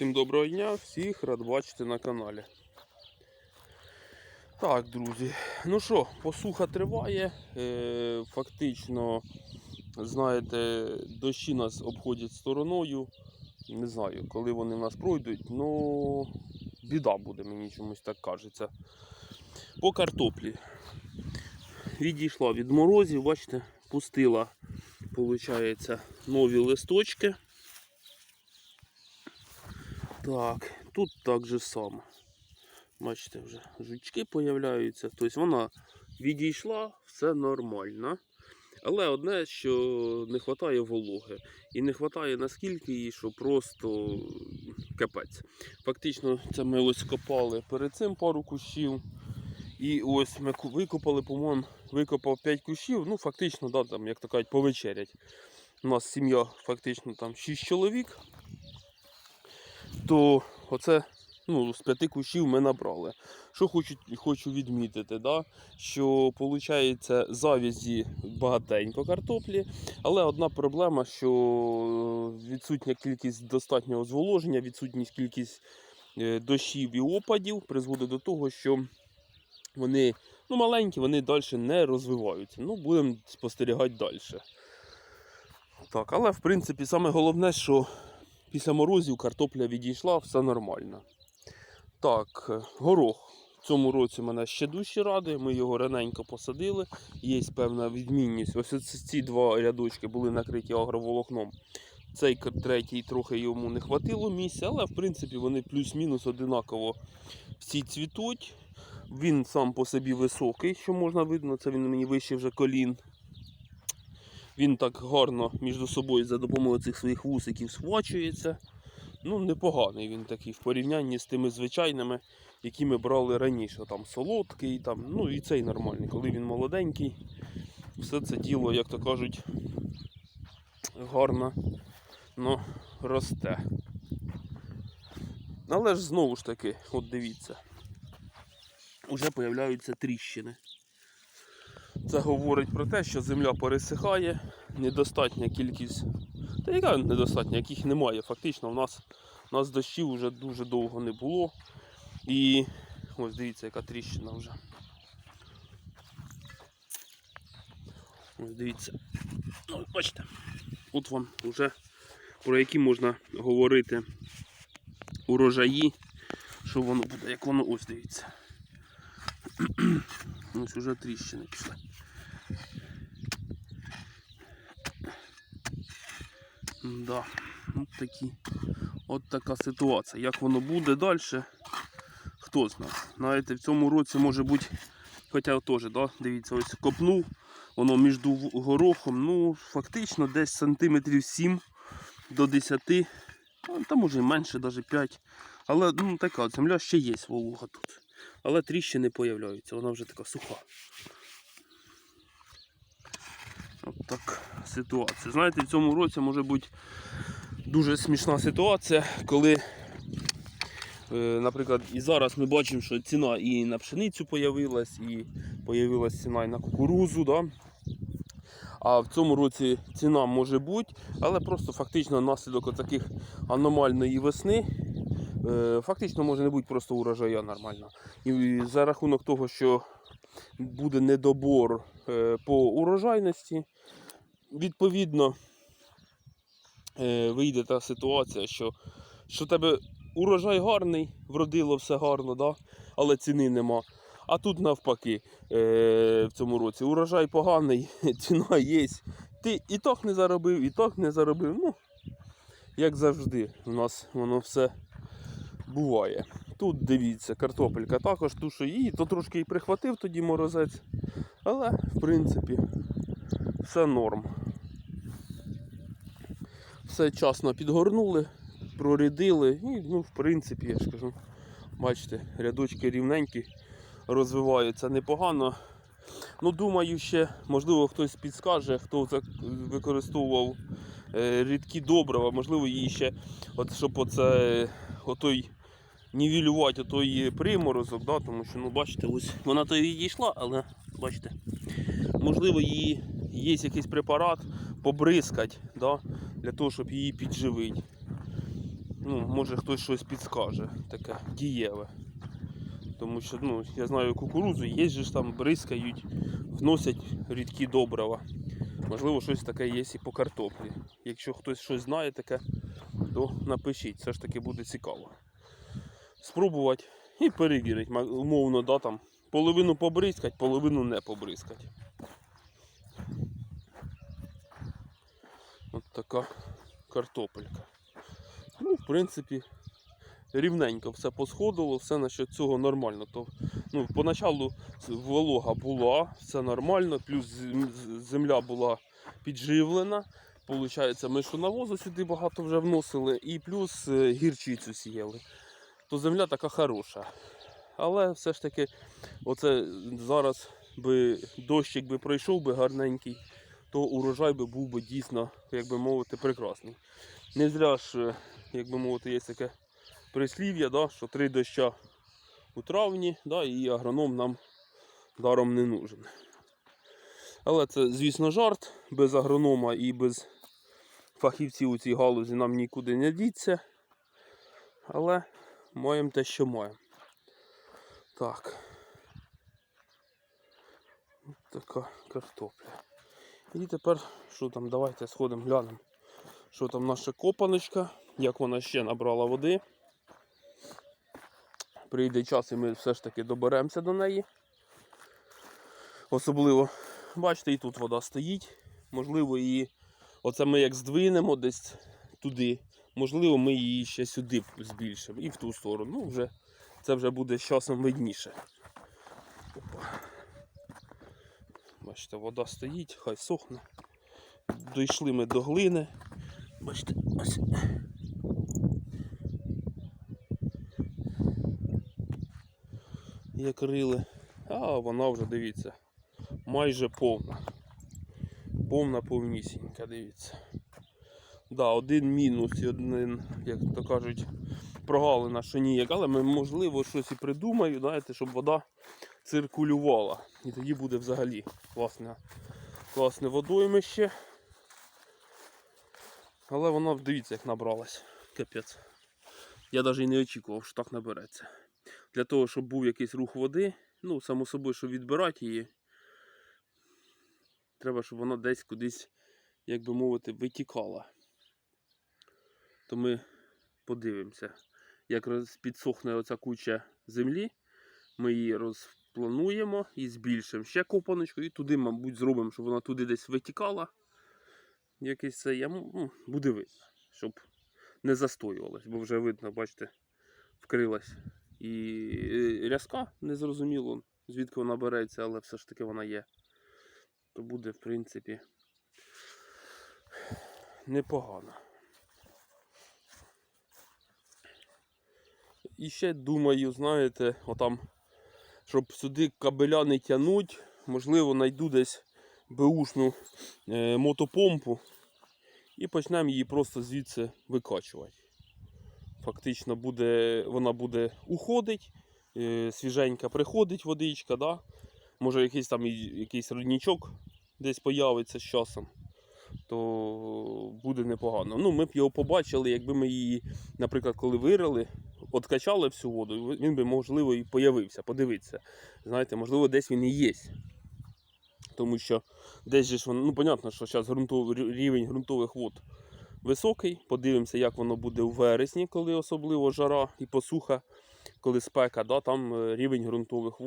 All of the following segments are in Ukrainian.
Всім доброго дня, всіх рад бачити на каналі. Так, друзі. Ну що, посуха триває. Е, фактично, знаєте, дощі нас обходять стороною. Не знаю, коли вони в нас пройдуть, ну біда буде, мені чомусь так кажеться. По картоплі. Відійшла від морозів, бачите, пустила, виходить, нові листочки. Так, тут так же само. Бачите, вже жучки появляються. Тобто вона відійшла, все нормально. Але одне, що не вистачає вологи. І не вистачає наскільки її, що просто капець. Фактично, це ми ось копали перед цим пару кущів. І ось ми викопали, по-моєму, викопав 5 кущів. Ну, фактично, да, там, як то кажуть, повечерять. У нас сім'я фактично там 6 чоловік то оце ну, з п'яти кущів ми набрали. Що хочу, хочу відмітити, да? що виходить завязі багатенько картоплі, але одна проблема, що відсутня кількість достатнього зволоження, відсутність кількість е, дощів і опадів призводить до того, що вони ну, маленькі, вони далі не розвиваються. Ну, будемо спостерігати далі. Так, але в принципі саме головне, що Після морозів картопля відійшла, все нормально. Так, е, горох. В цьому році мене ще дужче радує. Ми його раненько посадили. Є певна відмінність. Ось ці два рядочки були накриті агроволокном. Цей третій трохи йому не хватило місця, але в принципі вони плюс-мінус одинаково всі цвітуть. Він сам по собі високий, що можна видно, це він мені вище вже колін. Він так гарно між собою за допомогою цих своїх вусиків схвачується. Ну, непоганий він такий в порівнянні з тими звичайними, які ми брали раніше. Там солодкий, там, ну і цей нормальний. Коли він молоденький, все це діло, як то кажуть, гарно ну, росте. Але ж знову ж таки, от дивіться, уже появляються тріщини. Це говорить про те, що земля пересихає, недостатня кількість. Та яка недостатня, яких немає. Фактично, у нас, у нас дощів вже дуже довго не було. І ось дивіться, яка тріщина вже. Ось дивіться. Ну, бачите, от вам вже про які можна говорити урожаї, що воно буде, як воно ось дивіться. Ось уже тріщини пішли. Да, от такі. От така ситуація. Як воно буде далі, хто знає. Знаєте, в цьому році може бути, хоча теж, да, дивіться, ось копнув, воно між горохом, ну, фактично десь сантиметрів 7 до 10, а, та може менше, навіть 5. Але ну, така земля ще є волога тут. Але тріщини появляються, вона вже така суха. От так ситуація. Знаєте, в цьому році може бути дуже смішна ситуація, коли, е, наприклад, і зараз ми бачимо, що ціна і на пшеницю появилась, і появилась ціна і на кукурузу. Да? А в цьому році ціна може бути, але просто фактично наслідок таких аномальної весни. е, Фактично може не бути просто урожаю нормально. І за рахунок того, що буде недобор е, по урожайності, відповідно е, вийде та ситуація, що, що тебе урожай гарний, вродило все гарно, да? але ціни нема. А тут навпаки, е, в цьому році урожай поганий, ціна є. Ти і так не заробив, і так не заробив. Ну, як завжди, у нас воно все буває. Тут дивіться, картопелька також ту, що її, то трошки і прихватив тоді морозець. Але, в принципі, все норм. Все часно підгорнули, прорядили і, ну, в принципі, я ж кажу, бачите, рядочки рівненькі, розвиваються непогано. Ну, думаю, ще, можливо, хтось підскаже, хто використовував е, рідкі добрива, можливо, її ще, от, щоб оце, отой нівелювати той приморозок, да, тому що, ну, бачите, ось вона то відійшла, але бачите, можливо, її є якийсь препарат побризкати, да, для того, щоб її підживити. ну, може хтось щось підскаже, таке дієве. Тому що ну, я знаю кукурудзу, є ж там бризкають, вносять рідкі добрива. Можливо, щось таке є і по картоплі. Якщо хтось щось знає таке, то напишіть, все ж таки буде цікаво. Спробувати і перевірити, умовно, да, там, половину побризкать, половину не побризкать. От така картопелька. Ну, в принципі, рівненько все посходило, все насчет цього нормально. То, ну, поначалу волога була, все нормально, плюс земля була підживлена. Получається, ми що навозу сюди багато вже вносили, і плюс е, гірчицю сіяли. То земля така хороша. Але все ж таки, оце зараз би дощик би пройшов би гарненький, то урожай би був би дійсно, як би мовити, прекрасний. Не зря ж, е, як би мовити, є таке прислів'я, да, що три доща у травні, да, і агроном нам даром не нужен. Але це, звісно, жарт. Без агронома і без фахівців у цій галузі нам нікуди не діться. Але маємо те, що маємо. Так. Ось така картопля. І тепер, що там, давайте сходимо, глянемо, що там наша копаночка, як вона ще набрала води. Прийде час і ми все ж таки доберемося до неї. Особливо, бачите, і тут вода стоїть. Можливо, її, оце ми як здвинемо десь туди. Можливо, ми її ще сюди збільшимо і в ту сторону. Ну, вже, це вже буде з часом видніше. Опа. Бачите, вода стоїть, хай сохне. Дійшли ми до глини. Бачите, ось. Як рили. А вона вже, дивіться, майже повна. Повна повнісінька, дивіться. Да, один мінус один, як то кажуть, прогалина, що ніяк, але ми, можливо, щось і придумаю, знаєте, щоб вода циркулювала. І тоді буде взагалі класне, класне водоймище. Але вона, дивіться, як набралась. Капець. Я навіть і не очікував, що так набереться. Для того, щоб був якийсь рух води, ну, само собою, щоб відбирати її, треба, щоб вона десь кудись, як би мовити, витікала. То ми подивимося, як підсохне оця куча землі. Ми її розплануємо і збільшимо ще копаночку, і туди, мабуть, зробимо, щоб вона туди десь витікала. Якийсь це я, буде видно, щоб не застоювалась, бо вже видно, бачите, вкрилась. І е, рязка незрозуміло, звідки вона береться, але все ж таки вона є. То буде, в принципі, непогано. І ще думаю, знаєте, отам, щоб сюди кабеля не тянуть, можливо, знайду десь беушну е, мотопомпу і почнемо її просто звідси викачувати. Фактично буде, вона буде уходить, е, свіженька приходить водичка, да? може якийсь там якийсь родничок десь появиться з часом, то буде непогано. Ну, ми б його побачили, якби ми її, наприклад, коли вирили, откачали всю воду, він би, можливо, і появився, подивитися. Знаєте, можливо, десь він і є. Тому що десь же ж воно, ну, понятно, що зараз ґрунтов, рівень ґрунтових вод високий. Подивимося, як воно буде у вересні, коли особливо жара і посуха, коли спека, да, там е, рівень ґрунтових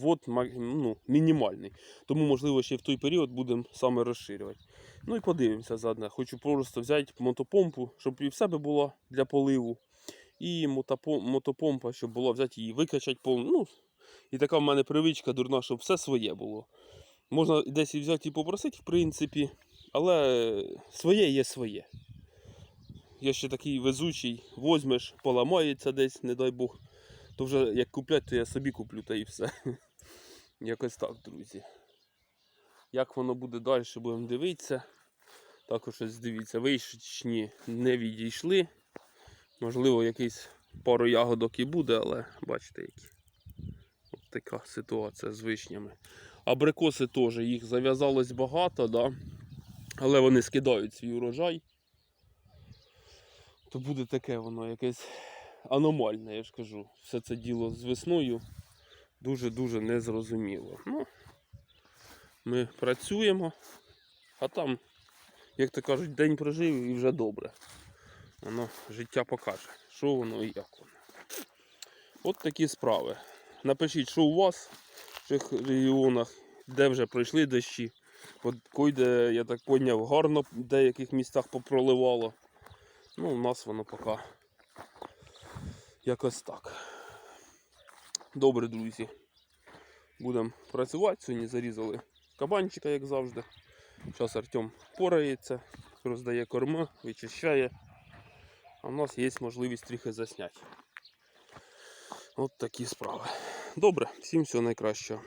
вод ну, мінімальний. Тому, можливо, ще в той період будемо саме розширювати. Ну і подивимося заодно. Хочу просто взяти мотопомпу, щоб і в себе була для поливу. І мотопомпа, щоб була взяти її, викачати повну. Ну, і така в мене привичка дурна, щоб все своє було. Можна десь і взяти і попросити, в принципі, але своє є своє. Я ще такий везучий, возьмеш, поламається десь, не дай Бог. То вже як куплять, то я собі куплю та і все. Якось так, друзі. Як воно буде далі, будемо дивитися. Також ось дивіться, вишні не відійшли. Можливо, якийсь пару ягодок і буде, але бачите які. От така ситуація з вишнями. Абрикоси теж, їх зав'язалось багато, да? але вони скидають свій урожай. то буде таке воно якесь аномальне, я ж кажу. Все це діло з весною дуже-дуже незрозуміло. Ну, ми працюємо, а там, як то кажуть, день прожив і вже добре. Воно життя покаже, що воно і як воно. От такі справи. Напишіть, що у вас в цих регіонах, де вже пройшли дощі. От койде, я так поняв, гарно в деяких місцях попроливало. Ну, у нас воно поки якось так. Добре, друзі. Будемо працювати. Сьогодні зарізали кабанчика, як завжди. Зараз Артем порається, роздає корма, вичищає. А в нас є можливість трохи засняти. От такі справи. Добре, всім всього найкращого.